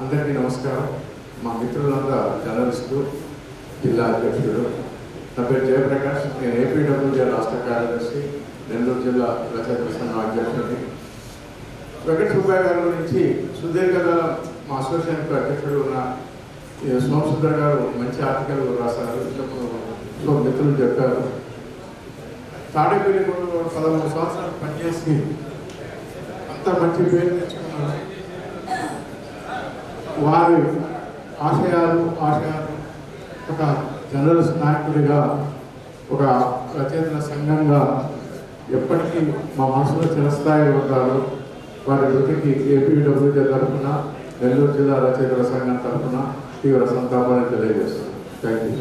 అందరికీ నమస్కారం. మా మిత్రులంతా జర్నలిస్టు జిల్లా అధ్యక్షుడు. నా పేరు జయప్రకాష్. నేను ఏపీడబ్ల్యూజే రాష్ట్ర కార్యదర్శి నెల్లూరు జిల్లా రచయిత సంఘం అధ్యక్షుడిని. వెంకట సుబ్బయ్య గారి గురించి సుదీర్ఘ మా అసోసియేషన్ అధ్యక్షుడు ఉన్న సోమసుందర్ గారు మంచి ఆర్టికల్ రాశారు. సో మిత్రులు చెప్పారు. తాడేపల్లి కూడా పదమూడు సంవత్సరాలు పనిచేసి అంత మంచి పేరు తెచ్చుకున్నారు. వారి ఆశయాలు ఆశయాలు ఒక జర్నలిస్ట్ నాయకుడిగా ఒక రచయితల సంఘంగా ఎప్పటికీ మా మనసులో చిరస్థాయి ఉంటారు. వారి వృత్తికి ఏపీడబ్ల్యూజే తరఫున నెల్లూరు జిల్లా రచయితల సంఘం తరఫున తీవ్ర సంతాపాన్ని తెలియజేస్తున్నాను థ్యాంక్ యూ